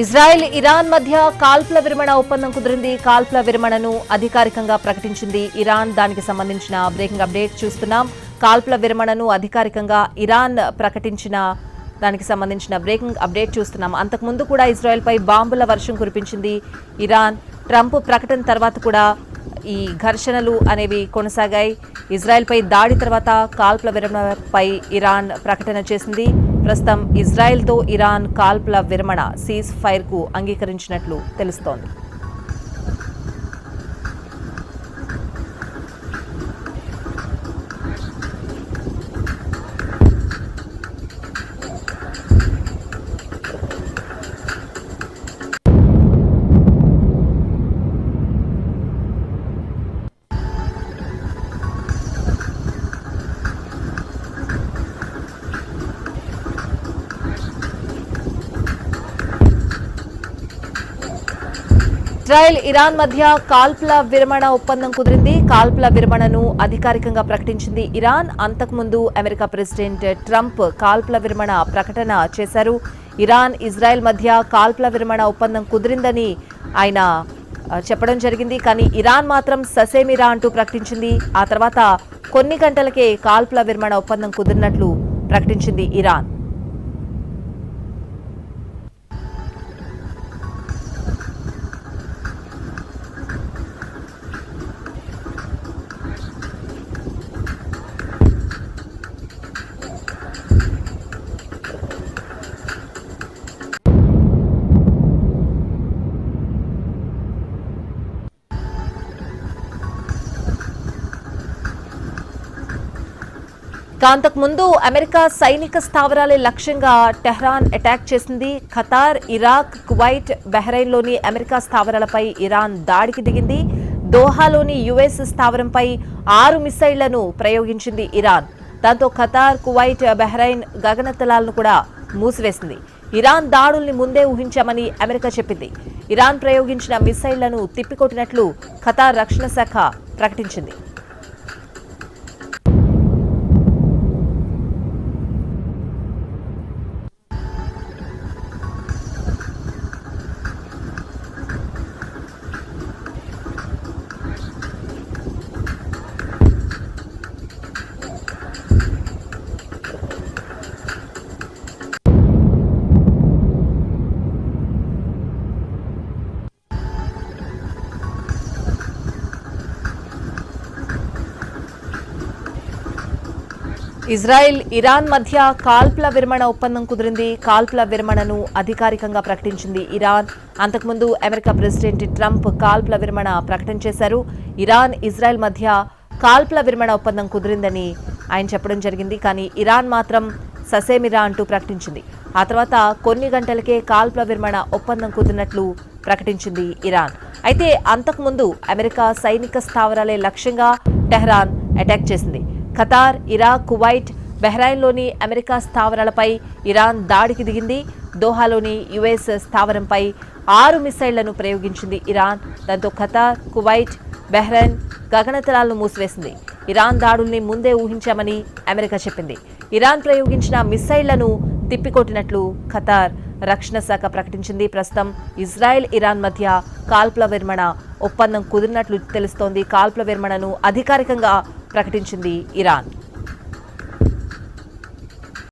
Israel Iran మధ్య కాల్పుల విరమణ ఒప్పందం కుదిరింది. కాల్పుల విరమణను అధికారికంగా ప్రకటించింది ఇరాన్. దానికి సంబంధించిన బ్రేకింగ్ అప్డేట్ చూస్తున్నాం. కాల్పుల విరమణను అధికారికంగా ఇరాన్ ప్రకటించిన దానికి సంబంధించిన బ్రేకింగ్ అప్డేట్ చూస్తున్నాం. అంతకుముందు కూడా ఇజ్రాయెల్పై బాంబుల వర్షం కురిపించింది ఇరాన్. ట్రంప్ ప్రకటన తర్వాత కూడా ఈ ఘర్షణలు అనేవి కొనసాగాయి. ఇజ్రాయెల్పై దాడి తర్వాత కాల్పుల విరమణపై ఇరాన్ ప్రకటన చేసింది. ప్రస్తుతం ఇజ్రాయెల్తో ఇరాన్ కాల్పుల విరమణ సీజ్ ఫైర్కు అంగీకరించినట్లు తెలుస్తోంది. ఇజ్రాయెల్ ఇరాన్ మధ్య కాల్పుల విరమణ ఒప్పందం కుదిరింది. కాల్పుల విరమణను అధికారికంగా ప్రకటించింది ఇరాన్. అంతకుముందు అమెరికా ప్రెసిడెంట్ ట్రంప్ కాల్పుల విరమణ ప్రకటన చేశారు. ఇరాన్ ఇజ్రాయెల్ మధ్య కాల్పుల విరమణ ఒప్పందం కుదిరిందని ఆయన చెప్పడం జరిగింది. కానీ ఇరాన్ మాత్రం ససేమిరా అంటూ ప్రకటించింది. ఆ తర్వాత కొన్ని గంటలకే కాల్పుల విరమణ ఒప్పందం కుదిరినట్లు ప్రకటించింది ఇరాన్. అంతకుముందు అమెరికా సైనిక స్థావరాలే లక్ష్యంగా టెహ్రాన్ అటాక్ చేసింది. ఖతార్ ఇరాక్ కువైట్ బెహ్రైన్లోని అమెరికా స్థావరాలపై ఇరాన్ దాడికి దిగింది. దోహాలోని యుఎస్ స్థావరంపై ఆరు మిసైళ్ళను ప్రయోగించింది ఇరాన్. దాంతో ఖతార్ కువైట్ బెహ్రైన్ గగనతలాలను కూడా మూసివేసింది. ఇరాన్ దాడుల్ని ముందే ఊహించామని అమెరికా చెప్పింది. ఇరాన్ ప్రయోగించిన మిసైళ్ళను తిప్పికొట్టినట్లు ఖతార్ రక్షణ శాఖ ప్రకటించింది. ఇజ్రాయెల్ ఇరాన్ మధ్య కాల్పుల విరమణ ఒప్పందం కుదిరింది. కాల్పుల విరమణను అధికారికంగా ప్రకటించింది ఇరాన్. అంతకుముందు అమెరికా ప్రెసిడెంట్ ట్రంప్ కాల్పుల విరమణ ప్రకటన చేశారు. ఇరాన్ ఇజ్రాయెల్ మధ్య కాల్పుల విరమణ ఒప్పందం కుదిరిందని ఆయన చెప్పడం జరిగింది. కానీ ఇరాన్ మాత్రం ససేమిరా అంటూ ప్రకటించింది. ఆ తర్వాత కొన్ని గంటలకే కాల్పుల విరమణ ఒప్పందం కుదిరినట్లు ప్రకటించింది ఇరాన్. అయితే అంతకుముందు అమెరికా సైనిక స్థావరాలే లక్ష్యంగా టెహ్రాన్ అటాక్ చేసింది. ఖతార్ ఇరాక్ కువైట్ బెహ్రాయిన్లోని అమెరికా స్థావరాలపై ఇరాన్ దాడికి దిగింది. దోహాలోని యుఎస్ స్థావరంపై ఆరు మిసైళ్ళను ప్రయోగించింది ఇరాన్. దాంతో ఖతార్ కువైట్ బెహ్రైన్ గగనతలాలను మూసివేసింది. ఇరాన్ దాడుల్ని ముందే ఊహించామని అమెరికా చెప్పింది. ఇరాన్ ప్రయోగించిన మిసైళ్ళను తిప్పికొట్టినట్లు ఖతార్ రక్షణ శాఖ ప్రకటించింది. ప్రస్తుతం ఇజ్రాయెల్ ఇరాన్ మధ్య కాల్పుల విరమణ ఒప్పందం కుదిరినట్లు తెలుస్తోంది. కాల్పుల విరమణను అధికారికంగా ప్రకటించింది ఇరాన్.